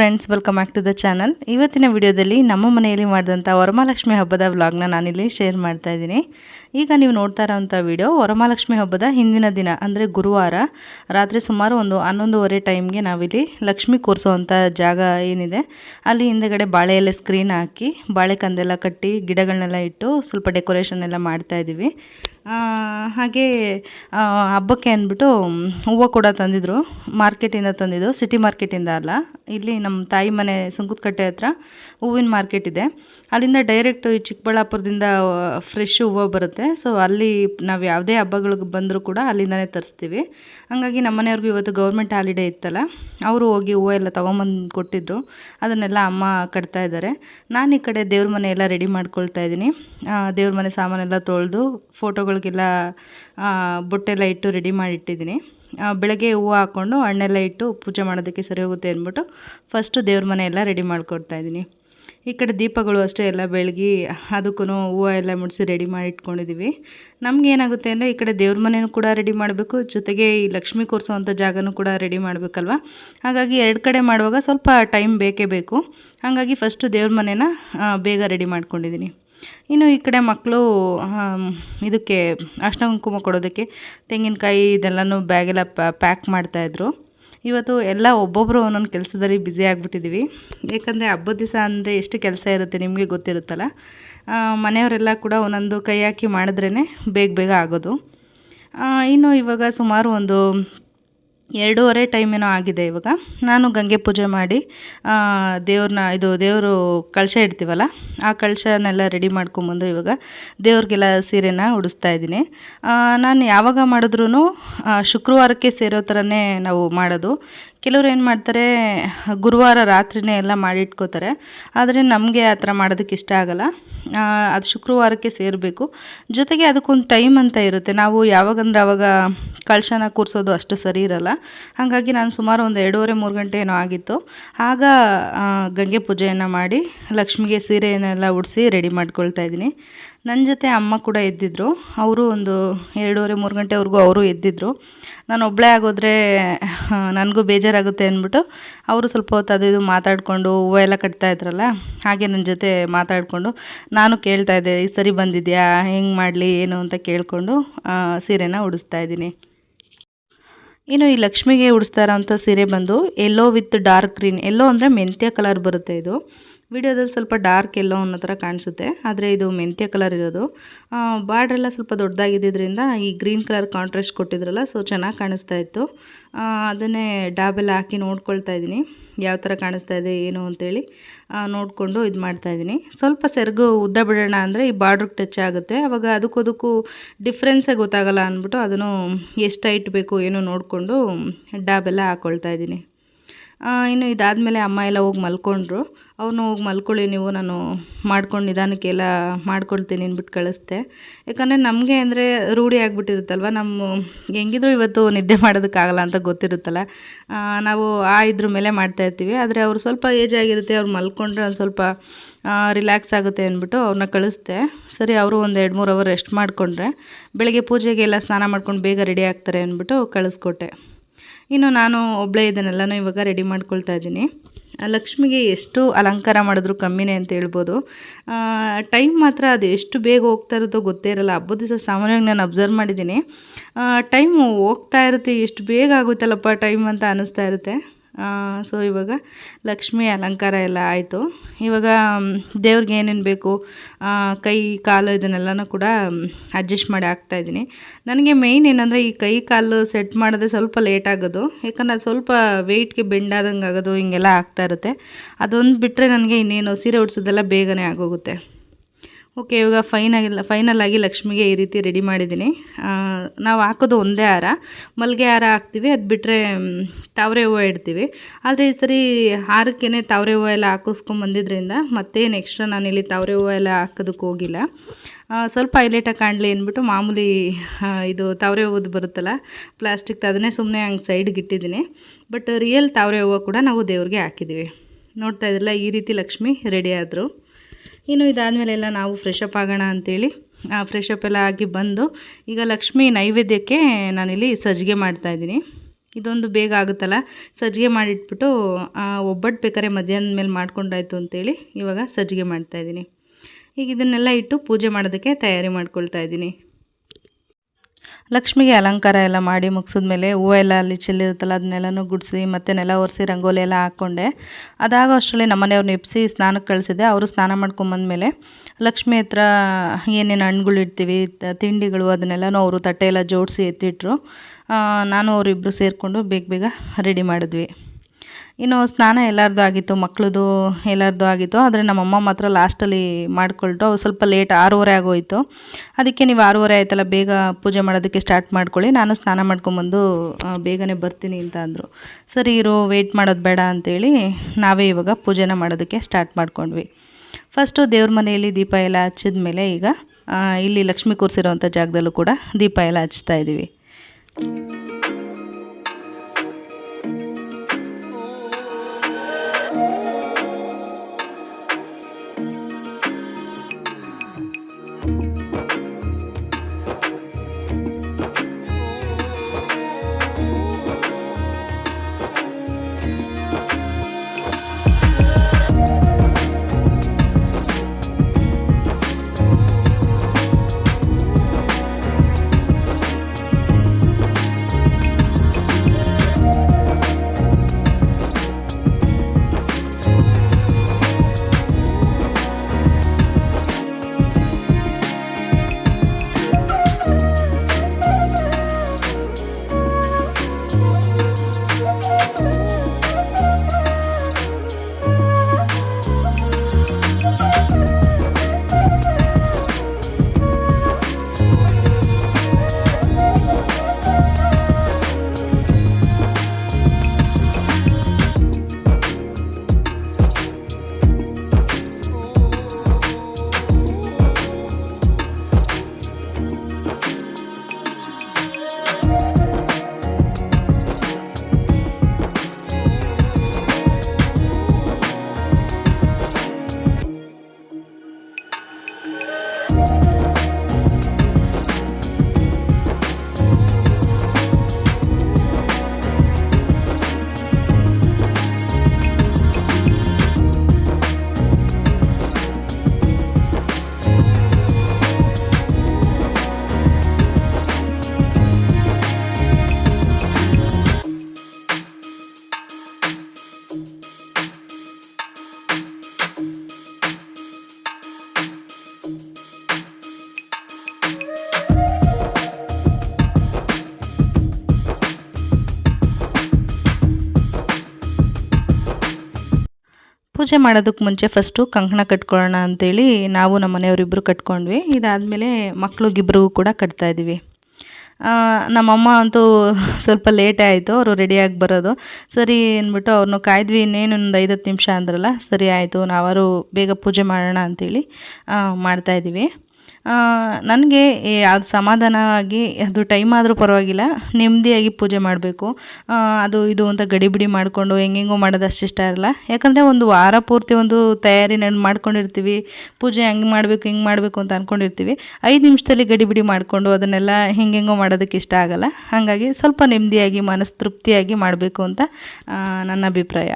Friends welcome back to the channel ಇವತ್ತಿನ ವಿಡಿಯೋದಲ್ಲಿ ನಮ್ಮ ಮನೆಯಲ್ಲಿ ಮಾಡಿದಂಥ ವರಮಹಾಲಕ್ಷ್ಮಿ ಹಬ್ಬದ ವ್ಲಾಗ್ನ ನಾನಿಲ್ಲಿ ಶೇರ್ ಮಾಡ್ತಾ ಇದ್ದೀನಿ. ಈಗ ನೀವು ನೋಡ್ತಾ ಇರೋವಂಥ ವಿಡಿಯೋ ವರಮಹಾಲಕ್ಷ್ಮಿ ಹಬ್ಬದ ಹಿಂದಿನ ದಿನ ಅಂದರೆ ಗುರುವಾರ ರಾತ್ರಿ ಸುಮಾರು ಒಂದು ಹನ್ನೊಂದುವರೆ ಟೈಮ್ಗೆ ನಾವಿಲ್ಲಿ ಲಕ್ಷ್ಮಿ ಕೂರಿಸೋವಂಥ ಜಾಗ ಏನಿದೆ ಅಲ್ಲಿ ಹಿಂದೆಗಡೆ ಬಾಳೆ ಎಲೆ ಸ್ಕ್ರೀನ್ ಹಾಕಿ ಬಾಳೆ ಕಂದೆಲ್ಲ ಕಟ್ಟಿ ಗಿಡಗಳನ್ನೆಲ್ಲ ಇಟ್ಟು ಸ್ವಲ್ಪ ಡೆಕೋರೇಷನ್ ಎಲ್ಲ ಮಾಡ್ತಾ ಇದ್ದೀವಿ ಆ, ಹಾಗೆ ಹಬ್ಬಕ್ಕೆ ಅಂದ್ಬಿಟ್ಟು ಹೂವು ಕೂಡ ತಂದಿದ್ರು. ಮಾರ್ಕೆಟಿಂದ ತಂದಿದ್ದು ಸಿಟಿ ಮಾರ್ಕೆಟಿಂದ ಅಲ್ಲ. ಇಲ್ಲಿ ನಮ್ಮ ತಾಯಿ ಮನೆ ಸುಂಕದಕಟ್ಟೆ ಹತ್ರ ಹೂವಿನ ಮಾರ್ಕೆಟ್ ಇದೆ. ಅಲ್ಲಿಂದ ಡೈರೆಕ್ಟ್ ಈ ಚಿಕ್ಕಬಳ್ಳಾಪುರದಿಂದ ಫ್ರೆಶ್ ಹೂವು ಬರುತ್ತೆ. ಸೊ ಅಲ್ಲಿ ನಾವು ಯಾವುದೇ ಹಬ್ಬಗಳಿಗೆ ಬಂದರೂ ಕೂಡ ಅಲ್ಲಿಂದನೇ ತರಿಸ್ತೀವಿ. ಹಾಗಾಗಿ ನಮ್ಮ ಮನೆಯವ್ರಿಗೂ ಇವತ್ತು ಗೌರ್ಮೆಂಟ್ ಹಾಲಿಡೇ ಇತ್ತಲ್ಲ, ಅವರು ಹೋಗಿ ಹೂವು ಎಲ್ಲ ತೊಗೊಂಬಂದು ಕೊಟ್ಟಿದ್ರು. ಅದನ್ನೆಲ್ಲ ಅಮ್ಮ ಕಟ್ತಾ ಇದ್ದಾರೆ ನಾನು ಈ ಕಡೆ ದೇವ್ರ ಮನೆ ಎಲ್ಲ ರೆಡಿ ಮಾಡ್ಕೊಳ್ತಾ ಇದ್ದೀನಿ. ದೇವ್ರ ಮನೆ ಸಾಮಾನೆಲ್ಲ ತೊಳೆದು ಫೋಟೋಗಳಿಗೆಲ್ಲ ಬೊಟ್ಟೆಲ್ಲ ಇಟ್ಟು ರೆಡಿ ಮಾಡಿಟ್ಟಿದ್ದೀನಿ. ಬೆಳಗ್ಗೆ ಹೂವು ಹಾಕ್ಕೊಂಡು ಹಣ್ಣೆಲ್ಲ ಇಟ್ಟು ಪೂಜೆ ಮಾಡೋದಕ್ಕೆ ಸರಿ ಹೋಗುತ್ತೆ ಅಂದ್ಬಿಟ್ಟು ಫಸ್ಟು ದೇವ್ರ ಮನೆ ಎಲ್ಲ ರೆಡಿ ಮಾಡ್ಕೊಡ್ತಾ ಇದ್ದೀನಿ. ಈ ಕಡೆ ದೀಪಗಳು ಅಷ್ಟೇ ಎಲ್ಲ ಬೆಳಗಿ ಅದಕ್ಕೂ ಹೂವು ಎಲ್ಲ ಮುಡಿಸಿ ರೆಡಿ ಮಾಡಿ ಇಟ್ಕೊಂಡಿದ್ದೀವಿ ನಮಗೇನಾಗುತ್ತೆ ಅಂದರೆ ಈ ಕಡೆ ದೇವ್ರ ಮನೆಯೂ ಕೂಡ ರೆಡಿ ಮಾಡಬೇಕು, ಜೊತೆಗೆ ಈ ಲಕ್ಷ್ಮಿ ಕೂರಿಸೋವಂಥ ಜಾಗನೂ ಕೂಡ ರೆಡಿ ಮಾಡಬೇಕಲ್ವ? ಹಾಗಾಗಿ ಎರಡು ಕಡೆ ಮಾಡುವಾಗ ಸ್ವಲ್ಪ ಟೈಮ್ ಬೇಕೇ ಬೇಕು. ಹಾಗಾಗಿ ಫಸ್ಟು ದೇವ್ರ ಮನೆನ ಬೇಗ ರೆಡಿ ಮಾಡ್ಕೊಂಡಿದ್ದೀನಿ ಇನ್ನು ಈ ಕಡೆ ಮಕ್ಕಳು ಇದಕ್ಕೆ ಅರ್ಶಿನ ಕುಂಕುಮ ಕೊಡೋದಕ್ಕೆ ತೆಂಗಿನಕಾಯಿ ಇದೆಲ್ಲನೂ ಬ್ಯಾಗೆಲ್ಲ ಪ್ಯಾಕ್ ಮಾಡ್ತಾಯಿದ್ರು ಇವತ್ತು ಎಲ್ಲ ಒಬ್ಬೊಬ್ಬರು ಒಂದೊಂದು ಕೆಲಸದಲ್ಲಿ ಬ್ಯುಸಿ ಆಗಿಬಿಟ್ಟಿದ್ದೀವಿ ಏಕೆಂದರೆ ಹಬ್ಬದ ದಿವಸ ಅಂದರೆ ಎಷ್ಟು ಕೆಲಸ ಇರುತ್ತೆ ನಿಮಗೆ ಗೊತ್ತಿರುತ್ತಲ್ಲ? ಮನೆಯವರೆಲ್ಲ ಕೂಡ ಒಂದೊಂದು ಕೈ ಹಾಕಿ ಮಾಡಿದ್ರೇ ಬೇಗ ಬೇಗ ಆಗೋದು. ಇನ್ನು ಇವಾಗ ಸುಮಾರು ಒಂದು ಎರಡೂವರೆ ಟೈಮ್ ಏನೋ ಆಗಿದೆ ಇವಾಗ. ನಾನು ಗಂಗೆ ಪೂಜೆ ಮಾಡಿ ದೇವ್ರನ್ನ ಇದು ದೇವರು ಕಳಶ ಇಡ್ತೀವಲ್ಲ, ಆ ಕಳಶನೆಲ್ಲ ರೆಡಿ ಮಾಡ್ಕೊಂಬಂದು ಇವಾಗ ದೇವ್ರಿಗೆಲ್ಲ ಸೀರೆನ ಉಡಿಸ್ತಾ ಇದ್ದೀನಿ. ನಾನು ಯಾವಾಗ ಮಾಡಿದ್ರೂ ಶುಕ್ರವಾರಕ್ಕೆ ಸೇರೋ ಥರನೇ ನಾವು ಮಾಡೋದು. ಕೆಲವ್ರು ಏನು ಮಾಡ್ತಾರೆ, ಗುರುವಾರ ರಾತ್ರಿನೇ ಎಲ್ಲ ಮಾಡಿಟ್ಕೋತಾರೆ. ಆದರೆ ನಮಗೆ ಆ ಥರ ಮಾಡೋದಕ್ಕೆ ಇಷ್ಟ ಆಗಲ್ಲ. ಅದು ಶುಕ್ರವಾರಕ್ಕೆ ಸೇರಬೇಕು. ಜೊತೆಗೆ ಅದಕ್ಕೊಂದು ಟೈಮ್ ಅಂತ ಇರುತ್ತೆ. ನಾವು ಯಾವಾಗಂದ್ರೆ ಆವಾಗ ಕಳಶನ ಕೂರಿಸೋದು ಅಷ್ಟು ಸರಿ ಇರಲ್ಲ. ಹಾಗಾಗಿ ನಾನು ಸುಮಾರು ಒಂದು ಎರಡೂವರೆ, ಮೂರು ಗಂಟೆ ಏನೋ ಆಗಿತ್ತು. ಆಗ ಗಂಗೆ ಪೂಜೆಯನ್ನು ಮಾಡಿ ಲಕ್ಷ್ಮಿಗೆ ಸೀರೆಯನ್ನೆಲ್ಲ ಉಡಿಸಿ ರೆಡಿ ಮಾಡ್ಕೊಳ್ತಾ ಇದ್ದೀನಿ. ನನ್ನ ಜೊತೆ ಅಮ್ಮ ಕೂಡ ಎದ್ದಿದ್ರು. ಅವರು ಒಂದು ಎರಡೂವರೆ, ಮೂರು ಗಂಟೆವರೆಗೂ ಅವರು ಎದ್ದಿದ್ರು. ನಾನು ಒಬ್ಬಳೇ ಆಗೋದ್ರೆ ನನಗೂ ಬೇಜಾರಾಗುತ್ತೆ ಅಂದ್ಬಿಟ್ಟು ಅವರು ಸ್ವಲ್ಪ ಹೊತ್ತು ಅದು ಇದು ಮಾತಾಡಿಕೊಂಡು ಹೂವು ಎಲ್ಲ ಕಟ್ತಾ ಇದ್ರಲ್ಲ, ಹಾಗೆ ನನ್ನ ಜೊತೆ ಮಾತಾಡಿಕೊಂಡು ನಾನು ಕೇಳ್ತಾ ಇದ್ದೆ, ಈ ಸರಿ ಬಂದಿದೆಯಾ? ಹೆಂಗೆ ಮಾಡಲಿ? ಏನು? ಅಂತ ಕೇಳಿಕೊಂಡು ಸೀರೆನ ಉಡಿಸ್ತಾ ಇದ್ದೀನಿ. ಇನ್ನು ಈ ಲಕ್ಷ್ಮಿಗೆ ಉಡಿಸ್ತಾ ಇರೋಂಥ ಸೀರೆ ಬಂದು yellow with dark green yellow ಅಂದರೆ ಮೆಂತ್ಯ ಕಲರ್ ಬರುತ್ತೆ ಇದು. ವಿಡಿಯೋದಲ್ಲಿ ಸ್ವಲ್ಪ ಡಾರ್ಕ್ ಎಲ್ಲೋ ಅನ್ನೋ ಥರ ಕಾಣಿಸುತ್ತೆ, ಆದರೆ ಇದು ಮೆಂತ್ಯ ಕಲರ್ ಇರೋದು. ಬಾರ್ಡ್ರ್ ಎಲ್ಲ ಸ್ವಲ್ಪ ದೊಡ್ಡದಾಗಿದ್ದರಿಂದ ಈ ಗ್ರೀನ್ ಕಲರ್ ಕಾಂಟ್ರಾಸ್ಟ್ ಕೊಟ್ಟಿದ್ರಲ್ಲ ಸೊ ಚೆನ್ನಾಗಿ ಕಾಣಿಸ್ತಾ ಇತ್ತು. ಅದನ್ನೇ ಡಾಬೆಲ್ಲ ಹಾಕಿ ನೋಡ್ಕೊಳ್ತಾ ಇದ್ದೀನಿ, ಯಾವ ಥರ ಕಾಣಿಸ್ತಾ ಇದೆ, ಏನು ಅಂತೇಳಿ. ನೋಡಿಕೊಂಡು ಇದು ಮಾಡ್ತಾ ಇದ್ದೀನಿ. ಸ್ವಲ್ಪ ಸೆರಗು ಉದ್ದ ಬಿಡೋಣ ಅಂದರೆ ಈ ಬಾರ್ಡ್ರಿಗೆ ಟಚ್ ಆಗುತ್ತೆ. ಆವಾಗ ಅದಕ್ಕೂ ಅದಕ್ಕೂ ಡಿಫ್ರೆನ್ಸೇ ಗೊತ್ತಾಗಲ್ಲ ಅಂದ್ಬಿಟ್ಟು ಅದನ್ನು ಎಷ್ಟು ಹೈಟ್ ಬೇಕು, ಏನು ನೋಡಿಕೊಂಡು ಡಾಬೆಲ್ಲ ಹಾಕ್ಕೊಳ್ತಾ ಇದ್ದೀನಿ. ಇನ್ನು ಇದಾದಮೇಲೆ ಅಮ್ಮ ಎಲ್ಲ ಹೋಗಿ ಮಲ್ಕೊಂಡ್ರು. ಅವನು ಹೋಗಿ ಮಲ್ಕೊಳ್ಳಿ ನೀವು, ನಾನು ಮಾಡ್ಕೊಂಡು ನಿಧಾನಕ್ಕೆಲ್ಲ ಮಾಡ್ಕೊಳ್ತೀನಿ ಅಂದ್ಬಿಟ್ಟು ಕಳಿಸ್ದೆ. ಯಾಕಂದರೆ ನಮಗೆ ಅಂದರೆ ರೂಢಿ ಆಗಿಬಿಟ್ಟಿರುತ್ತಲ್ವ? ನಮ್ಮ ಹೆಂಗಿದ್ರು ಇವತ್ತು ನಿದ್ದೆ ಮಾಡೋದಕ್ಕಾಗಲ್ಲ ಅಂತ ಗೊತ್ತಿರುತ್ತಲ್ಲ. ನಾವು ಆ ಇದ್ರ ಮೇಲೆ ಮಾಡ್ತಾ ಇರ್ತೀವಿ. ಆದರೆ ಅವ್ರು ಸ್ವಲ್ಪ ಏಜ್ ಆಗಿರುತ್ತೆ, ಅವ್ರು ಮಲ್ಕೊಂಡ್ರೆ ಒಂದು ಸ್ವಲ್ಪ ರಿಲ್ಯಾಕ್ಸ್ ಆಗುತ್ತೆ ಅಂದ್ಬಿಟ್ಟು ಅವ್ರನ್ನ ಕಳಿಸ್ದೆ. ಸರಿ, ಅವರು ಒಂದು ಎರಡು ಮೂರು ಅವರ್ ರೆಸ್ಟ್ ಮಾಡಿಕೊಂಡ್ರೆ, ಬೆಳಗ್ಗೆ ಪೂಜೆಗೆಲ್ಲ ಸ್ನಾನ ಮಾಡ್ಕೊಂಡು ಬೇಗ ರೆಡಿ ಆಗ್ತಾರೆ ಅಂದ್ಬಿಟ್ಟು ಕಳಿಸ್ಕೊಟ್ಟೆ. ಇನ್ನು ನಾನು ಒಬ್ಬಳೇ ಇದನ್ನೆಲ್ಲನೂ ಇವಾಗ ರೆಡಿ ಮಾಡ್ಕೊಳ್ತಾ ಇದ್ದೀನಿ. ಲಕ್ಷ್ಮಿಗೆ ಎಷ್ಟು ಅಲಂಕಾರ ಮಾಡಿದ್ರು ಕಮ್ಮಿನೇ ಅಂತ ಹೇಳ್ಬೋದು. ಟೈಮ್ ಮಾತ್ರ ಅದು ಎಷ್ಟು ಬೇಗ ಹೋಗ್ತಾ ಇರುತ್ತೋ ಗೊತ್ತೇ ಇರಲ್ಲ. ಹಬ್ಬದ ದಿವಸ ಸಾಮಾನ್ಯವಾಗಿ ನಾನು ಅಬ್ಸರ್ವ್ ಮಾಡಿದ್ದೀನಿ. ಟೈಮು ಹೋಗ್ತಾ ಇರುತ್ತೆ, ಎಷ್ಟು ಬೇಗ ಆಗುತ್ತಲ್ಲಪ್ಪ ಟೈಮ್ ಅಂತ ಅನ್ನಿಸ್ತಾ ಇರುತ್ತೆ. ಸೊ ಇವಾಗ ಲಕ್ಷ್ಮಿ ಅಲಂಕಾರ ಎಲ್ಲ ಆಯಿತು. ಇವಾಗ ದೇವ್ರಿಗೆ ಏನೇನು ಬೇಕು ಕೈ, ಕಾಲು ಇದನ್ನೆಲ್ಲನೂ ಕೂಡ ಅಡ್ಜಸ್ಟ್ ಮಾಡಿ ಹಾಕ್ತಾಯಿದ್ದೀನಿ ನನಗೆ ಮೇಯ್ನ್ ಏನಂದರೆ ಈ ಕೈ, ಕಾಲು ಸೆಟ್ ಮಾಡೋದೇ ಸ್ವಲ್ಪ ಲೇಟ್ ಆಗೋದು. ಯಾಕಂದರೆ ಅದು ಸ್ವಲ್ಪ ವೆಯ್ಟ್ಗೆ ಬೆಂಡಾದಂಗೆ ಆಗೋದು ಹಿಂಗೆಲ್ಲ ಆಗ್ತಾ ಇರುತ್ತೆ. ಅದೊಂದು ಬಿಟ್ಟರೆ ನನಗೆ ಇನ್ನೇನು, ಸೀರೆ ಉಡ್ಸೋದೆಲ್ಲ ಬೇಗನೆ ಆಗೋಗುತ್ತೆ. ಓಕೆ ಇವಾಗ ಫೈನಾಗಿಲ್ಲ ಫೈನಲ್ ಆಗಿ ಲಕ್ಷ್ಮಿಗೆ ಈ ರೀತಿ ರೆಡಿ ಮಾಡಿದ್ದೀನಿ. ನಾವು ಹಾಕೋದು ಒಂದೇ ಹಾರ. ಮಲ್ಲಿಗೆ ಹಾರ ಹಾಕ್ತೀವಿ, ಅದು ಬಿಟ್ಟರೆ ತಾವರೆ ಹೂವು ಇಡ್ತೀವಿ. ಆದರೆ ಈ ಸರಿ ಹಾರಕ್ಕೇ ತಾವರೆ ಹೂವು ಎಲ್ಲ ಹಾಕಿಸ್ಕೊಂಬಂದಿದ್ರಿಂದ ಮತ್ತೇನು ಎಕ್ಸ್ಟ್ರಾ ನಾನಿಲ್ಲಿ ತಾವರೆ ಹೂವು ಎಲ್ಲ ಹಾಕೋದಕ್ಕೆ ಹೋಗಿಲ್ಲ. ಸ್ವಲ್ಪ ಹೈಲೈಟಾಗಿ ಕಾಣಲಿ ಅಂದ್ಬಿಟ್ಟು ಮಾಮೂಲಿ ಇದು ತಾವರೆ ಹೂವುದು ಬರುತ್ತಲ್ಲ ಪ್ಲಾಸ್ಟಿಕ್ ಅದನ್ನೇ ಸುಮ್ಮನೆ ಹಂಗೆ ಸೈಡ್ಗೆ ಇಟ್ಟಿದ್ದೀನಿ. ಬಟ್ ರಿಯಲ್ ತಾವರೆ ಹೂವು ಕೂಡ ನಾವು ದೇವ್ರಿಗೆ ಹಾಕಿದ್ದೀವಿ ನೋಡ್ತಾ ಇದ್ರಲ್ಲ, ಈ ರೀತಿ ಲಕ್ಷ್ಮಿ ರೆಡಿ ಆದರು. ಇನ್ನು ಇದಾದಮೇಲೆ ಎಲ್ಲ ನಾವು ಫ್ರೆಶಪ್ ಆಗೋಣ ಅಂಥೇಳಿ ಫ್ರೆಶ್ ಅಪ್ ಎಲ್ಲ ಆಗಿ ಬಂದು, ಈಗ ಲಕ್ಷ್ಮಿ ನೈವೇದ್ಯಕ್ಕೆ ನಾನಿಲ್ಲಿ ಸಜ್ಜಿಗೆ ಮಾಡ್ತಾಯಿದ್ದೀನಿ ಇದೊಂದು ಬೇಗ ಆಗುತ್ತಲ್ಲ, ಸಜ್ಜಿಗೆ ಮಾಡಿಟ್ಬಿಟ್ಟು ಒಬ್ಬಟ್ಟು ಬೇಕಾದ್ರೆ ಮಧ್ಯಾಹ್ನ ಮೇಲೆ ಮಾಡ್ಕೊಂಡಾಯ್ತು ಅಂತೇಳಿ ಇವಾಗ ಸಜ್ಜಿಗೆ ಮಾಡ್ತಾಯಿದ್ದೀನಿ ಈಗ ಇದನ್ನೆಲ್ಲ ಇಟ್ಟು ಪೂಜೆ ಮಾಡೋದಕ್ಕೆ ತಯಾರಿ ಮಾಡ್ಕೊಳ್ತಾ ಇದ್ದೀನಿ. ಲಕ್ಷ್ಮಿಗೆ ಅಲಂಕಾರ ಎಲ್ಲ ಮಾಡಿ ಮುಗಿಸಿದ್ಮೇಲೆ ಹೂವು ಎಲ್ಲ ಅಲ್ಲಿ ಚೆಲ್ಲಿರುತ್ತಲ್ಲ, ಅದನ್ನೆಲ್ಲನೂ ಗುಡಿಸಿ ಮತ್ತು ನೆಲ ಒರೆಸಿ ರಂಗೋಲಿ ಎಲ್ಲ ಹಾಕ್ಕೊಂಡೆ ಅದಾಗ ಅಷ್ಟರಲ್ಲಿ ನಮ್ಮನೆಯವ್ರನ್ನ ಎಬ್ಸಿ ಸ್ನಾನಕ್ಕೆ ಕಳಿಸಿದೆ. ಅವರು ಸ್ನಾನ ಮಾಡ್ಕೊಂಬಂದಮೇಲೆ ಲಕ್ಷ್ಮಿ ಹತ್ರ ಏನೇನು ಹಣ್ಣುಗಳು ಇಡ್ತೀವಿ ತಿಂಡಿಗಳು ಅದನ್ನೆಲ್ಲನೂ ಅವರು ತಟ್ಟೆ ಎಲ್ಲ ಜೋಡಿಸಿ ಎತ್ತಿಟ್ರು. ನಾನು ಅವರಿಬ್ಬರು ಸೇರಿಕೊಂಡು ಬೇಗ ಬೇಗ ರೆಡಿ ಮಾಡಿದ್ವಿ. ಇನ್ನು ಸ್ನಾನ ಎಲ್ಲರದ್ದು ಆಗಿತ್ತು ಮಕ್ಕಳದು ಎಲ್ಲರದ್ದು ಆಗಿತ್ತು. ಆದರೆ ನಮ್ಮಮ್ಮ ಮಾತ್ರ ಲಾಸ್ಟಲ್ಲಿ ಮಾಡಿಕೊಳ್ತು. ಅವು ಸ್ವಲ್ಪ ಲೇಟ್ ಆರೂವರೆ ಆಗೋಯಿತು. ಅದಕ್ಕೆ ನೀವು ಆರೂವರೆ ಆಯ್ತಲ್ಲ, ಬೇಗ ಪೂಜೆ ಮಾಡೋದಕ್ಕೆ ಸ್ಟಾರ್ಟ್ ಮಾಡ್ಕೊಳ್ಳಿ. ನಾನು ಸ್ನಾನ ಮಾಡ್ಕೊಂಬಂದು ಬೇಗನೆ ಬರ್ತೀನಿ ಅಂತ ಅಂದರು. ಸರಿ ಇರು ವೆಯ್ಟ್ ಮಾಡೋದು ಬೇಡ ಅಂತೇಳಿ ನಾವೇ ಇವಾಗ ಪೂಜೆನ ಮಾಡೋದಕ್ಕೆ ಸ್ಟಾರ್ಟ್ ಮಾಡ್ಕೊಂಡ್ವಿ. ಫಸ್ಟು ದೇವ್ರ ಮನೆಯಲ್ಲಿ ದೀಪ ಎಲ್ಲ ಹಚ್ಚಿದ ಮೇಲೆ ಈಗ ಇಲ್ಲಿ ಲಕ್ಷ್ಮಿ ಕೂರಿಸಿರೋವಂಥ ಜಾಗದಲ್ಲೂ ಕೂಡ ದೀಪ ಎಲ್ಲ ಹಚ್ತಾ ಇದ್ದೀವಿ ಪೂಜೆ ಮಾಡೋದಕ್ಕೆ ಮುಂಚೆ ಫಸ್ಟು ಕಂಕಣ ಕಟ್ಕೊಳ್ಳೋಣ ಅಂತೇಳಿ ನಾವು ನಮ್ಮ ಮನೆಯವರಿಬ್ಬರು ಕಟ್ಕೊಂಡ್ವಿ. ಇದಾದಮೇಲೆ ಮಕ್ಳಿಗಿಬ್ರಿಗೂ ಕೂಡ ಕಟ್ತಾ ಇದ್ದೀವಿ. ಆ, ನಮ್ಮಮ್ಮ ಅಂತೂ ಸ್ವಲ್ಪ ಲೇಟೇ ಆಯಿತು ಅವರು ರೆಡಿಯಾಗಿ ಬರೋದು. ಸರಿ ಅಂದ್ಬಿಟ್ಟು ಅವ್ರನ್ನ ಕಾಯ್ದ್ವಿ ಇನ್ನೇನು ಒಂದು ಐದತ್ತು ನಿಮಿಷ ಅಂದ್ರಲ್ಲ ಸರಿ ಆಯಿತು ನಾವಾರು ಬೇಗ ಪೂಜೆ ಮಾಡೋಣ ಅಂತೇಳಿ ಆ, ಮಾಡ್ತಾಯಿದ್ದೀವಿ ನನಗೆ ಅದು ಸಮಾಧಾನವಾಗಿ ಅದು ಟೈಮ್ ಆದರೂ ಪರವಾಗಿಲ್ಲ, ನೆಮ್ಮದಿಯಾಗಿ ಪೂಜೆ ಮಾಡಬೇಕು. ಅದು ಇದು ಅಂತ ಗಡಿಬಿಡಿ ಮಾಡಿಕೊಂಡು, ಹೆಂಗೆಂಗೋ ಮಾಡೋದು ಅಷ್ಟು ಇಷ್ಟ ಇರಲ್ಲ. ಯಾಕಂದರೆ ಒಂದು ವಾರ ಪೂರ್ತಿ ಒಂದು ತಯಾರಿ ನಾನು ಮಾಡ್ಕೊಂಡಿರ್ತೀವಿ. ಪೂಜೆ ಹೆಂಗೆ ಮಾಡಬೇಕು, ಹಿಂಗೆ ಮಾಡಬೇಕು ಅಂತ ಅಂದ್ಕೊಂಡಿರ್ತೀವಿ ಐದು ನಿಮಿಷದಲ್ಲಿ ಗಡಿಬಿಡಿ ಮಾಡಿಕೊಂಡು, ಅದನ್ನೆಲ್ಲ ಹೆಂಗೆಂಗೋ ಮಾಡೋದಕ್ಕೆ ಇಷ್ಟ ಆಗಲ್ಲ. ಹಾಗಾಗಿ ಸ್ವಲ್ಪ ನೆಮ್ಮದಿಯಾಗಿ ಮನಸ್ಸು ತೃಪ್ತಿಯಾಗಿ ಮಾಡಬೇಕು ಅಂತ ನನ್ನ ಅಭಿಪ್ರಾಯ.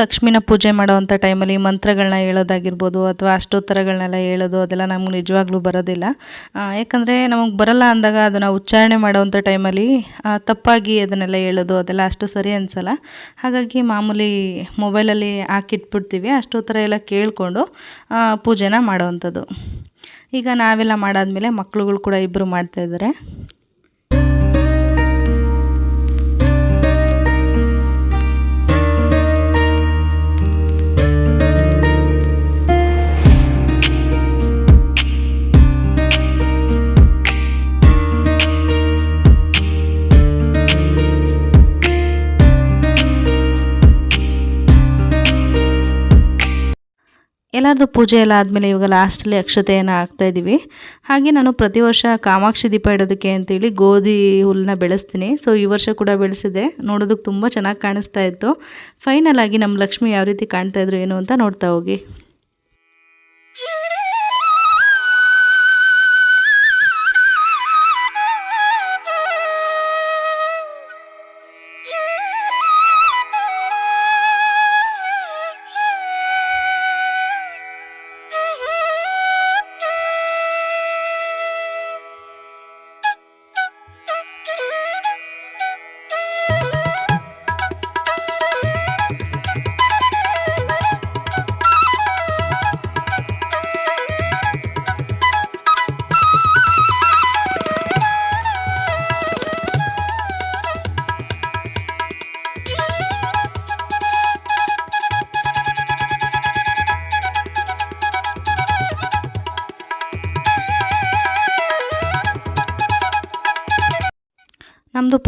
ಲಕ್ಷ್ಮಿನ ಪೂಜೆ ಮಾಡೋವಂಥ ಟೈಮಲ್ಲಿ ಮಂತ್ರಗಳನ್ನ ಹೇಳೋದಾಗಿರ್ಬೋದು ಅಥವಾ ಅಷ್ಟೋತ್ತರಗಳನ್ನೆಲ್ಲ ಹೇಳೋದು, ಅದೆಲ್ಲ ನಮ್ಗೆ ನಿಜವಾಗ್ಲೂ ಬರೋದಿಲ್ಲ. ಯಾಕಂದರೆ ನಮಗೆ ಬರಲ್ಲ ಅಂದಾಗ ಅದನ್ನು ಉಚ್ಚಾರಣೆ ಮಾಡೋವಂಥ ಟೈಮಲ್ಲಿ ತಪ್ಪಾಗಿ ಅದನ್ನೆಲ್ಲ ಹೇಳೋದು, ಅದೆಲ್ಲ ಅಷ್ಟು ಸರಿ ಅನಿಸಲ್ಲ. ಹಾಗಾಗಿ ಮಾಮೂಲಿ ಮೊಬೈಲಲ್ಲಿ ಹಾಕಿಟ್ಬಿಡ್ತೀವಿ, ಅಷ್ಟೋತ್ತರ ಎಲ್ಲ ಕೇಳಿಕೊಂಡು ಪೂಜೆನ ಮಾಡೋವಂಥದ್ದು. ಈಗ ನಾವೆಲ್ಲ ಮಾಡಾದಮೇಲೆ ಮಕ್ಕಳುಗಳು ಕೂಡ ಇಬ್ಬರು ಮಾಡ್ತಾಯಿದ್ದಾರೆ ಎಲ್ಲರದು ಪೂಜೆ ಎಲ್ಲ ಆದಮೇಲೆ ಇವಾಗ ಲಾಸ್ಟಲ್ಲಿ ಅಕ್ಷತೆಯನ್ನು ಹಾಕ್ತಾಯಿದ್ದೀವಿ ಹಾಗೆ ನಾನು ಪ್ರತಿ ವರ್ಷ ಕಾಮಾಕ್ಷಿ ದೀಪ ಇಡೋದಕ್ಕೆ ಅಂತೇಳಿ ಗೋಧಿ ಹುಲ್ಲನ್ನ ಬೆಳೆಸ್ತೀನಿ. ಸೊ ಈ ವರ್ಷ ಕೂಡ ಬೆಳೆಸಿದೆ. ನೋಡೋದಕ್ಕೆ ತುಂಬ ಚೆನ್ನಾಗಿ ಕಾಣಿಸ್ತಾ ಇತ್ತು. ಫೈನಲ್ ಆಗಿ ನಮ್ಮ ಲಕ್ಷ್ಮಿ ಯಾವ ರೀತಿ ಕಾಣ್ತಾಯಿದ್ರು ಏನು ಅಂತ ನೋಡ್ತಾ ಹೋಗಿ.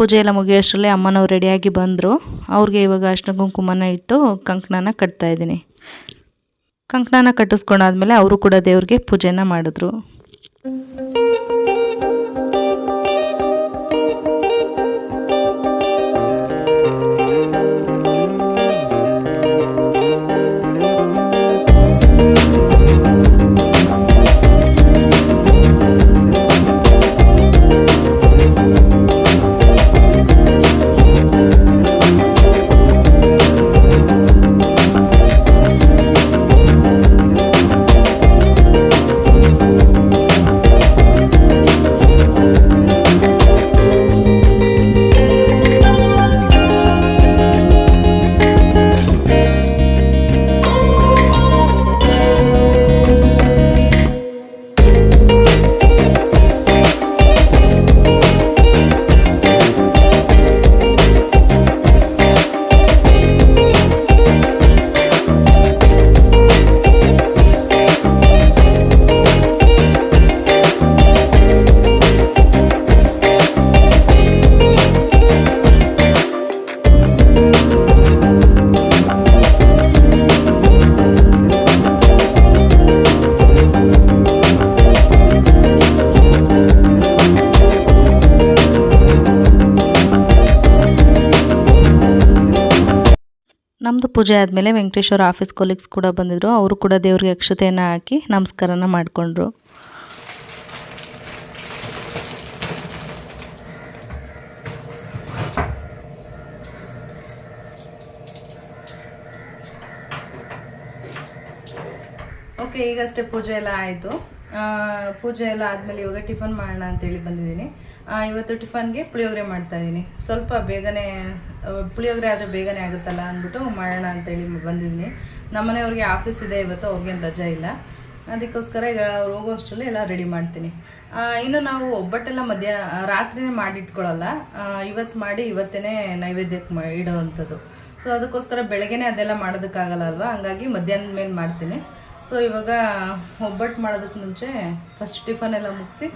ಪೂಜೆ ಎಲ್ಲ ಮುಗಿಯೋಷ್ಟರಲ್ಲಿ ಅಮ್ಮನವ್ರು ರೆಡಿಯಾಗಿ ಬಂದರು. ಅವ್ರಿಗೆ ಇವಾಗ ಅರ್ಶಿನ ಕುಂಕುಮನ ಇಟ್ಟು ಕಂಕಣನ ಕಟ್ತಾ ಇದ್ದೀನಿ. ಕಂಕಣನ ಕಟ್ಟಿಸ್ಕೊಂಡಾದ್ಮೇಲೆ ಅವರು ಕೂಡ ದೇವ್ರಿಗೆ ಪೂಜೆನ ಮಾಡಿದ್ರು. ಪೂಜೆ ಆದಮೇಲೆ ವೆಂಕಟೇಶ್ವರ ಆಫೀಸ್ ಕೊಲೀಗ್ಸ್ ಕೂಡ ಬಂದಿದ್ದರು ಅವರು ಕೂಡ ದೇವ್ರಿಗೆ ಅಕ್ಷತೆಯನ್ನು ಹಾಕಿ ನಮಸ್ಕಾರನ ಮಾಡಿಕೊಂಡ್ರು. ಓಕೆ ಈಗಷ್ಟೇ ಪೂಜೆ ಎಲ್ಲ ಆಯಿತು. ಪೂಜೆ ಎಲ್ಲ ಆದಮೇಲೆ ಇವಾಗ ಟಿಫನ್ ಮಾಡೋಣ ಅಂತೇಳಿ ಬಂದಿದ್ದೀನಿ. ಇವತ್ತು ಟಿಫನ್ಗೆ ಪುಳಿಯೋಗರೆ ಮಾಡ್ತಾಯಿದ್ದೀನಿ ಸ್ವಲ್ಪ ಬೇಗನೆ ಪುಳಿಯೋಗರೆ ಆದರೆ ಬೇಗನೆ ಆಗುತ್ತಲ್ಲ ಅಂದ್ಬಿಟ್ಟು ಮಾಡೋಣ ಅಂತೇಳಿ ಬಂದಿದ್ದೀನಿ ನಮ್ಮನೆಯವ್ರಿಗೆ ಆಫೀಸ್ ಇದೆ, ಇವತ್ತು ಅವ್ರಿಗೇನು ರಜೆ ಇಲ್ಲ. ಅದಕ್ಕೋಸ್ಕರ ಈಗ ಅವ್ರು ಹೋಗೋಷ್ಟರಲ್ಲಿ ಎಲ್ಲ ರೆಡಿ ಮಾಡ್ತೀನಿ. ಇನ್ನು ನಾವು ಒಬ್ಬಟ್ಟೆಲ್ಲ ಮಧ್ಯ ರಾತ್ರಿನೇ ಮಾಡಿಟ್ಕೊಳ್ಳಲ್ಲ ಇವತ್ತು ಮಾಡಿ ಇವತ್ತೇ ನೈವೇದ್ಯಕ್ಕೆ ಮಾ ಇಡೋವಂಥದ್ದು. ಸೊ ಅದಕ್ಕೋಸ್ಕರ ಬೆಳಗ್ಗೆನೇ ಅದೆಲ್ಲ ಮಾಡೋದಕ್ಕಾಗಲ್ಲ ಅಲ್ವಾ? ಹಂಗಾಗಿ ಮಧ್ಯಾಹ್ನದ ಮೇಲೆ ಮಾಡ್ತೀನಿ. ಸೊ ಇವಾಗ ಒಬ್ಬಟ್ಟು ಮಾಡೋದಕ್ಕೆ ಮುಂಚೆ ಫಸ್ಟ್ ಟಿಫನ್ ಎಲ್ಲ ಮುಗಿಸಿ,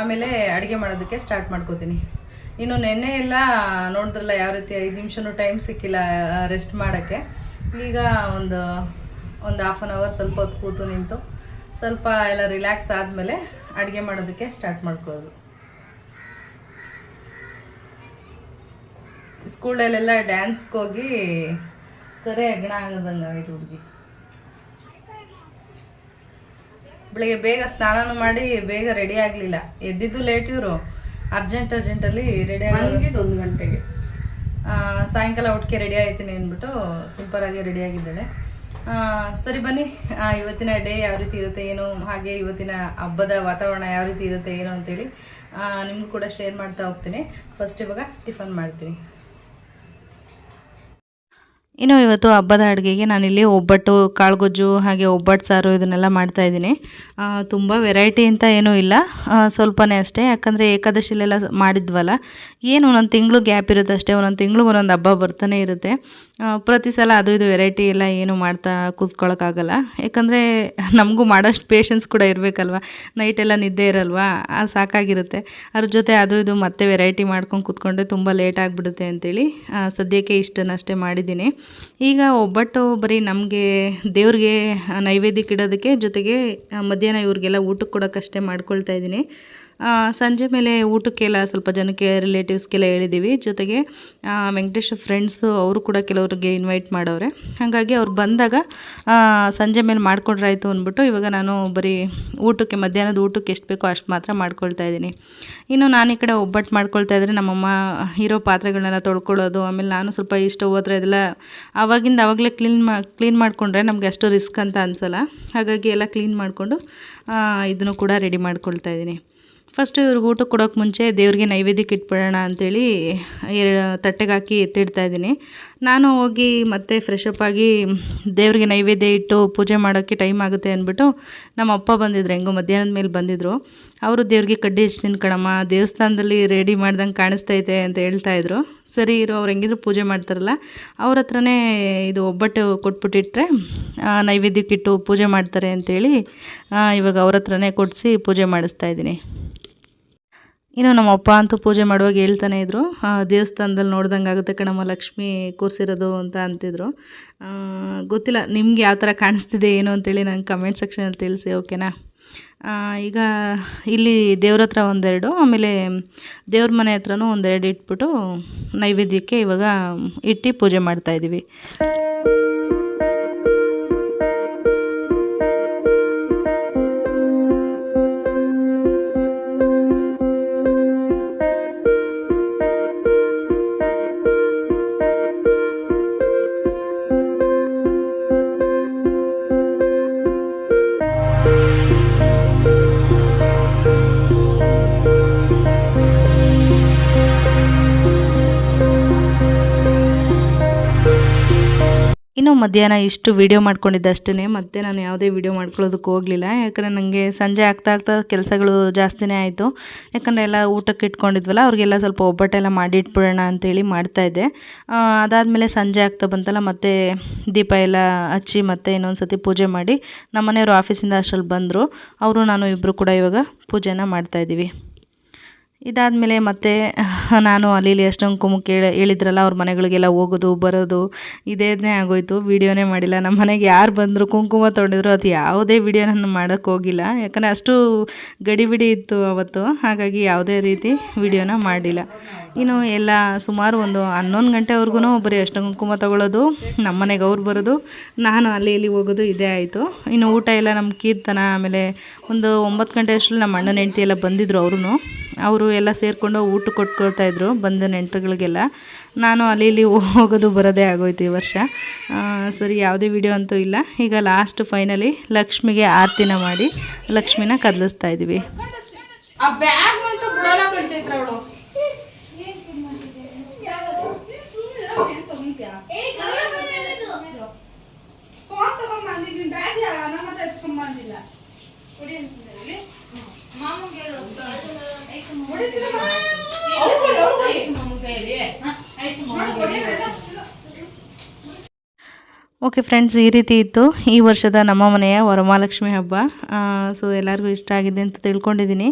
ಆಮೇಲೆ ಅಡುಗೆ ಮಾಡೋದಕ್ಕೆ ಸ್ಟಾರ್ಟ್ ಮಾಡ್ಕೋತೀನಿ. ಇನ್ನು ನೆನ್ನೆ ಎಲ್ಲ ನೋಡಿದ್ರಲ್ಲ ಯಾವ ರೀತಿ ಐದು ನಿಮಿಷನೂ ಟೈಮ್ ಸಿಕ್ಕಿಲ್ಲ ರೆಸ್ಟ್ ಮಾಡೋಕ್ಕೆ. ಈಗ ಒಂದು ಒಂದು ಹಾಫ್ ಆನ್ ಅವರ್ ಸ್ವಲ್ಪ ಹೊತ್ತು ಕೂತು ನಿಂತು, ಸ್ವಲ್ಪ ಎಲ್ಲ ರಿಲ್ಯಾಕ್ಸ್ ಆದಮೇಲೆ ಅಡುಗೆ ಮಾಡೋದಕ್ಕೆ ಸ್ಟಾರ್ಟ್ ಮಾಡ್ಕೊಳ್ಳೋದು. ಸ್ಕೂಲಲ್ಲೆಲ್ಲ ಡ್ಯಾನ್ಸ್ಗೆ ಹೋಗಿ ಕರೆ ಹೆಗ್ಣ ಆಗದಂಗೆ ಆಯ್ತು ಹುಡುಗಿ. ಬೆಳಿಗ್ಗೆ ಬೇಗ ಸ್ನಾನನೂ ಮಾಡಿ ಬೇಗ ರೆಡಿ ಆಗಲಿಲ್ಲ. ಎದ್ದಿದ್ದು ಲೇಟ್ ಇವರು. ಅರ್ಜೆಂಟ್ ಅರ್ಜೆಂಟಲ್ಲಿ ರೆಡಿ ಆಗಿ ಒಂದು ಗಂಟೆಗೆ. ಸಾಯಂಕಾಲ ಒಟ್ಟಿಗೆ ರೆಡಿ ಆಯ್ತೀನಿ ಅಂದ್ಬಿಟ್ಟು ಸೂಪರಾಗಿ ರೆಡಿ ಆಗಿದ್ದಾಳೆ. ಸರಿ ಬನ್ನಿ. ಇವತ್ತಿನ ಡೇ ಯಾವ ರೀತಿ ಇರುತ್ತೆ ಏನು ಹಾಗೆ ಇವತ್ತಿನ ಹಬ್ಬದ ವಾತಾವರಣ ಯಾವ ರೀತಿ ಇರುತ್ತೆ ಏನು ಅಂತೇಳಿ ನಿಮಗೂ ಕೂಡ ಶೇರ್ ಮಾಡ್ತಾ ಹೋಗ್ತೀನಿ. ಫಸ್ಟ್ ಇವಾಗ ಟಿಫನ್ ಮಾಡ್ತೀನಿ. ಇನ್ನು ಇವತ್ತು ಹಬ್ಬದ ಅಡುಗೆಗೆ ನಾನಿಲ್ಲಿ ಒಬ್ಬಟ್ಟು, ಕಾಳುಗೊಜ್ಜು ಹಾಗೆ ಒಬ್ಬಟ್ಟು, ಸಾರು ಇದನ್ನೆಲ್ಲ ಮಾಡ್ತಾಯಿದ್ದೀನಿ ತುಂಬ ವೆರೈಟಿ ಅಂತ ಏನೂ ಇಲ್ಲ. ಸ್ವಲ್ಪನೇ ಅಷ್ಟೇ. ಯಾಕಂದರೆ ಏಕಾದಶಿಲೆಲ್ಲ ಮಾಡಿದ್ವಲ್ಲ, ಏನು ಒಂದೊಂದು ತಿಂಗಳು ಗ್ಯಾಪ್ ಇರುತ್ತೆ ಅಷ್ಟೇ ಒಂದೊಂದು ತಿಂಗಳು ಒಂದೊಂದು ಹಬ್ಬ ಬರ್ತಾನೆ ಇರುತ್ತೆ. ಪ್ರತಿ ಸಲ ಅದು ಇದು ವೆರೈಟಿ ಎಲ್ಲ ಏನು ಮಾಡ್ತಾ ಕೂತ್ಕೊಳ್ಳೋಕ್ಕಾಗಲ್ಲ ಯಾಕಂದರೆ ನಮಗೂ ಮಾಡೋಷ್ಟು ಪೇಷನ್ಸ್ ಕೂಡ ಇರಬೇಕಲ್ವ? ನೈಟೆಲ್ಲ ನಿದ್ದೆ ಇರಲ್ವಾ? ಸಾಕಾಗಿರುತ್ತೆ. ಅದ್ರ ಜೊತೆ ಅದು ಇದು ಮತ್ತೆ ವೆರೈಟಿ ಮಾಡ್ಕೊಂಡು ಕೂತ್ಕೊಂಡ್ರೆ ತುಂಬ ಲೇಟ್ ಆಗಿಬಿಡುತ್ತೆ ಅಂತೇಳಿ ಸದ್ಯಕ್ಕೆ ಸದ್ಯಕ್ಕೆ ಇಷ್ಟನ್ನಷ್ಟೇ ಮಾಡಿದ್ದೀನಿ. ಈಗ ಒಬ್ಬಟ್ಟು ಬರೀ ನಮಗೆ ದೇವ್ರಿಗೆ ನೈವೇದ್ಯಕ್ಕೆ ಇಡೋದಕ್ಕೆ ಜೊತೆಗೆ ಮಧ್ಯಾಹ್ನ ಇವ್ರಿಗೆಲ್ಲ ಊಟಕ್ಕೆ ಕೊಡೋಕ್ಕಷ್ಟೇ ಮಾಡ್ಕೊಳ್ತಾ ಇದ್ದೀನಿ. ಸಂಜೆ ಮೇಲೆ ಊಟಕ್ಕೆಲ್ಲ ಸ್ವಲ್ಪ ಜನಕ್ಕೆ ರಿಲೇಟಿವ್ಸ್ಗೆಲ್ಲ ಹೇಳಿದ್ದೀವಿ ಜೊತೆಗೆ ವೆಂಕಟೇಶ್ ಫ್ರೆಂಡ್ಸು ಅವರು ಕೂಡ ಕೆಲವ್ರಿಗೆ ಇನ್ವೈಟ್ ಮಾಡೋರೆ ಹಾಗಾಗಿ ಅವ್ರು ಬಂದಾಗ ಸಂಜೆ ಮೇಲೆ ಮಾಡ್ಕೊಂಡ್ರಾಯ್ತು ಅಂದ್ಬಿಟ್ಟು ಇವಾಗ ನಾನು ಬರೀ ಊಟಕ್ಕೆ, ಮಧ್ಯಾಹ್ನದ ಊಟಕ್ಕೆ ಎಷ್ಟು ಬೇಕೋ ಅಷ್ಟು ಮಾತ್ರ ಮಾಡ್ಕೊಳ್ತಾ ಇದ್ದೀನಿ. ಇನ್ನು ನಾನು ಈ ಕಡೆ ಒಬ್ಬಟ್ಟು ಮಾಡ್ಕೊಳ್ತಾ ಇದ್ದರೆ ನಮ್ಮಮ್ಮ ಇರೋ ಪಾತ್ರೆಗಳನ್ನೆಲ್ಲ ತೊಳ್ಕೊಳ್ಳೋದು, ಆಮೇಲೆ ನಾನು ಸ್ವಲ್ಪ ಸ್ಟವ್ ಹತ್ರ ಇದೆಲ್ಲ ಆವಾಗಿಂದ ಆವಾಗಲೇ ಕ್ಲೀನ್ ಮಾ ಕ್ಲೀನ್ ಮಾಡಿಕೊಂಡ್ರೆ ನಮಗೆ ಅಷ್ಟು ರಿಸ್ಕ್ ಅಂತ ಅನಿಸಲ್ಲ. ಹಾಗಾಗಿ ಎಲ್ಲ ಕ್ಲೀನ್ ಮಾಡಿಕೊಂಡು ಇದನ್ನು ಕೂಡ ರೆಡಿ ಮಾಡ್ಕೊಳ್ತಾ ಇದ್ದೀನಿ. ಫಸ್ಟು ಇವ್ರಿಗೆ ಊಟ ಕೊಡೋಕೆ ಮುಂಚೆ ದೇವ್ರಿಗೆ ನೈವೇದ್ಯಕ್ಕೆ ಇಟ್ಬಿಡೋಣ ಅಂಥೇಳಿ ತಟ್ಟೆಗೆ ಹಾಕಿ ಎತ್ತಿಡ್ತಾ ಇದ್ದೀನಿ. ನಾನು ಹೋಗಿ ಮತ್ತೆ ಫ್ರೆಶಪ್ ಆಗಿ ದೇವ್ರಿಗೆ ನೈವೇದ್ಯ ಇಟ್ಟು ಪೂಜೆ ಮಾಡೋಕ್ಕೆ ಟೈಮ್ ಆಗುತ್ತೆ ಅಂದ್ಬಿಟ್ಟು ನಮ್ಮ ಅಪ್ಪ ಬಂದಿದ್ರು ಹೆಂಗೋ ಮಧ್ಯಾಹ್ನದ ಮೇಲೆ ಬಂದಿದ್ದರು ಅವರು ದೇವ್ರಿಗೆ ಕಡ್ಡಿ ಹಚ್ತೀನಿ ಕಣಮ್ಮ ದೇವಸ್ಥಾನದಲ್ಲಿ ರೆಡಿ ಮಾಡ್ದಂಗೆ ಕಾಣಿಸ್ತೈತೆ ಅಂತ ಹೇಳ್ತಾ ಇದ್ರು. ಸರಿ ಇರು ಅವ್ರು ಹೆಂಗಿದ್ರು ಪೂಜೆ ಮಾಡ್ತಾರಲ್ಲ ಅವ್ರ ಹತ್ರನೇ ಇದು ಒಬ್ಬಟ್ಟು ಕೊಟ್ಬಿಟ್ಟಿಟ್ರೆ ನೈವೇದ್ಯಕ್ಕಿಟ್ಟು ಪೂಜೆ ಮಾಡ್ತಾರೆ ಅಂತೇಳಿ ಆ, ಇವಾಗ ಅವ್ರ ಹತ್ರನೇ ಕೊಡಿಸಿ ಪೂಜೆ ಮಾಡಿಸ್ತಾ ಇದ್ದೀನಿ. ಇನ್ನು ನಮ್ಮ ಅಪ್ಪ ಅಂತೂ ಪೂಜೆ ಮಾಡುವಾಗ ಹೇಳ್ತಾನೆ ಇದ್ರು ದೇವಸ್ಥಾನದಲ್ಲಿ ನೋಡ್ದಂಗೆ ಆಗುತ್ತೆ ಕಣಮ್ಮ, ಲಕ್ಷ್ಮಿ ಕೂರಿಸಿರೋದು ಅಂತ ಅಂತಿದ್ರು. ಗೊತ್ತಿಲ್ಲ ನಿಮ್ಗೆ ಯಾವ ಥರ ಕಾಣಿಸ್ತಿದೆ ಏನು ಅಂತೇಳಿ ನಂಗೆ ಕಮೆಂಟ್ ಸೆಕ್ಷನಲ್ಲಿ ತಿಳಿಸಿ ಓಕೆನಾ ಈಗ ಇಲ್ಲಿ ದೇವ್ರ ಹತ್ರ ಒಂದೆರಡು, ಆಮೇಲೆ ದೇವ್ರ ಮನೆ ಹತ್ರನೂ ಒಂದೆರಡು ಇಟ್ಬಿಟ್ಟು ನೈವೇದ್ಯಕ್ಕೆ ಇವಾಗ ಇಟ್ಟು ಪೂಜೆ ಮಾಡ್ತಾಯಿದ್ದೀವಿ ಮಧ್ಯಾಹ್ನ ಇಷ್ಟು ವೀಡಿಯೋ ಮಾಡ್ಕೊಂಡಿದ್ದೆ ಅಷ್ಟೇ ಮತ್ತೆ ನಾನು ಯಾವುದೇ ವೀಡಿಯೋ ಮಾಡ್ಕೊಳ್ಳೋದಕ್ಕೆ ಹೋಗಲಿಲ್ಲ. ಯಾಕಂದರೆ ನನಗೆ ಸಂಜೆ ಆಗ್ತಾ ಆಗ್ತಾ ಕೆಲಸಗಳು ಜಾಸ್ತಿನೇ ಆಯಿತು. ಯಾಕಂದರೆ ಎಲ್ಲ ಊಟಕ್ಕೆ ಇಟ್ಕೊಂಡಿದ್ವಲ್ಲ, ಅವ್ರಿಗೆಲ್ಲ ಸ್ವಲ್ಪ ಒಬ್ಬಟ್ಟೆಲ್ಲ ಮಾಡಿ ಇಟ್ಬಿಡೋಣ ಅಂತೇಳಿ ಮಾಡ್ತಾಯಿದ್ದೆ ಅದಾದಮೇಲೆ ಸಂಜೆ ಆಗ್ತಾ ಬಂತಲ್ಲ, ಮತ್ತೆ ದೀಪ ಎಲ್ಲ ಹಚ್ಚಿ ಮತ್ತೆ ಇನ್ನೊಂದು ಸತಿ ಪೂಜೆ ಮಾಡಿ ನಮ್ಮ ಮನೆಯವರು ಆಫೀಸಿಂದ ಅಷ್ಟರಲ್ಲಿ ಬಂದರು. ಅವರು, ನಾನು ಇಬ್ಬರು ಕೂಡ ಇವಾಗ ಪೂಜೆನ ಮಾಡ್ತಾಯಿದ್ದೀವಿ ಇದಾದಮೇಲೆ ಮತ್ತೆ, ನಾನು ಅಲ್ಲಿ ಅಷ್ಟೊಂದು ಕುಮುಕ್ ಹೇಳಿ, ಹೇಳಿದ್ರಲ್ಲ, ಅವ್ರ ಮನೆಗಳಿಗೆಲ್ಲ ಹೋಗೋದು, ಬರೋದು, ಇದೇನೇ ಆಗೋಯ್ತು. ವೀಡಿಯೋನೇ ಮಾಡಿಲ್ಲ. ನಮ್ಮ ಮನೆಗೆ ಯಾರು ಬಂದರು ಕುಂಕುಮ ತೊಗೊಂಡಿದ್ರು ಅದು ಯಾವುದೇ ವೀಡಿಯೋ ನಾನು ಮಾಡೋಕ್ಕೆ ಹೋಗಿಲ್ಲ. ಯಾಕಂದರೆ ಅಷ್ಟು ಗಡಿಬಿಡಿ ಇತ್ತು ಅವತ್ತು. ಹಾಗಾಗಿ ಯಾವುದೇ ರೀತಿ ವೀಡಿಯೋನ ಮಾಡಿಲ್ಲ. ಇನ್ನು ಎಲ್ಲ ಸುಮಾರು ಒಂದು ಹನ್ನೊಂದು ಗಂಟೆವರೆಗೂ ಬರೀ ಅಷ್ಟು ಕುಂಕುಮ ತೊಗೊಳ್ಳೋದು, ನಮ್ಮ ಮನೆಗೆ ಅವ್ರು ಬರೋದು, ನಾನು ಅಲ್ಲಿ ಇಲ್ಲಿ ಹೋಗೋದು, ಇದೇ ಆಯಿತು. ಇನ್ನು ಊಟ ಎಲ್ಲ ನಮ್ಮ ಕೀರ್ತನ, ಆಮೇಲೆ ಒಂದು ಒಂಬತ್ತು ಗಂಟೆ ಅಷ್ಟರಲ್ಲಿ ನಮ್ಮ ಅಣ್ಣನ ಹೆಂಡತಿ ಎಲ್ಲ ಬಂದಿದ್ದರು ಅವ್ರೂ ಅವರು ಎಲ್ಲ ಸೇರಿಕೊಂಡು ಊಟ ಕೊಟ್ಕೊಳ್ತಾಯಿದ್ರು ಬಂದ ನೆಂಟರುಗಳಿಗೆಲ್ಲ. ನಾನು ಅಲ್ಲಿ ಇಲ್ಲಿ ಹೋಗೋದು ಬರೋದೇ ಆಗೋಯ್ತು ಈ ವರ್ಷ. ಸರಿ, ಯಾವುದೇ ವಿಡಿಯೋ ಅಂತೂ ಇಲ್ಲ. ಈಗ ಲಾಸ್ಟ್ ಫೈನಲಿ ಲಕ್ಷ್ಮಿಗೆ ಆರತಿನ ಮಾಡಿ ಲಕ್ಷ್ಮಿನ ಕದಲಿಸ್ತಾ ಇದ್ದೀವಿ ಆ ಬ್ಯಾಗ್ ಅಂತೂ ಬಿಡೋಲ್ಲ ಪಂಚಾಯತ್ ಅವಳು ಫೋನ್ ತಗೊಂಡ್ ಬಂದಿದ್ದೀನಿ ಬ್ಯಾಗ್ ನಮ್ಮ ಹತ್ರ ಎತ್ಕೊಂಡ್ ಬಂದಿಲ್ಲ ಕೊಡಿ ಅಂತಿದ್ದಾರೆ ಇಲ್ಲಿ. ಹೊಡಿತೀನಿ ಮಾ. ಅವ್ಳು ಕೊಡಿ, ಅವ್ಳು ಕೊಡಿ. ನೋಡಿ, ಕೊಡಿ, ಬೇಡ. ಓಕೆ ಫ್ರೆಂಡ್ಸ್ ಈ ರೀತಿ ಇತ್ತು ಈ ವರ್ಷದ ನಮ್ಮ ಮನೆಯ ವರಮಹಾಲಕ್ಷ್ಮಿ ಹಬ್ಬ. ಸೊ ಎಲ್ಲರಿಗೂ ಇಷ್ಟ ಆಗಿದೆ ಅಂತ ತಿಳ್ಕೊಂಡಿದ್ದೀನಿ.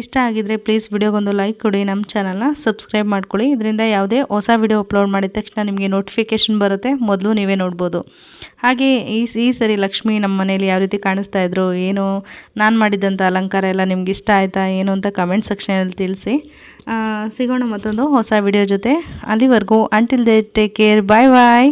ಇಷ್ಟ ಆಗಿದ್ರೆ ಪ್ಲೀಸ್ ವಿಡಿಯೋಗೊಂದು ಲೈಕ್ ಕೊಡಿ ನಮ್ಮ ಚಾನಲ್ನ ಸಬ್ಸ್ಕ್ರೈಬ್ ಮಾಡ್ಕೊಳ್ಳಿ. ಇದರಿಂದ ಯಾವುದೇ ಹೊಸ ವಿಡಿಯೋ ಅಪ್ಲೋಡ್ ಮಾಡಿದ ತಕ್ಷಣ ನಿಮಗೆ ನೋಟಿಫಿಕೇಷನ್ ಬರುತ್ತೆ, ಮೊದಲು ನೀವೇ ನೋಡ್ಬೋದು. ಹಾಗೆ ಈ ಈ ಸರಿ ಲಕ್ಷ್ಮಿ ನಮ್ಮ ಮನೇಲಿ ಯಾವ ರೀತಿ ಕಾಣಿಸ್ತಾ ಇದ್ರು, ಏನು ನಾನು ಮಾಡಿದಂಥ ಅಲಂಕಾರ ಎಲ್ಲ ನಿಮ್ಗೆ ಇಷ್ಟ ಆಯಿತಾ, ಏನು ಅಂತ ಕಮೆಂಟ್ ಸೆಕ್ಷನಲ್ಲಿ ತಿಳಿಸಿ. ಸಿಗೋಣ ಮತ್ತೊಂದು ಹೊಸ ವಿಡಿಯೋ ಜೊತೆ. ಅಲ್ಲಿವರೆಗೂ until then take care bye bye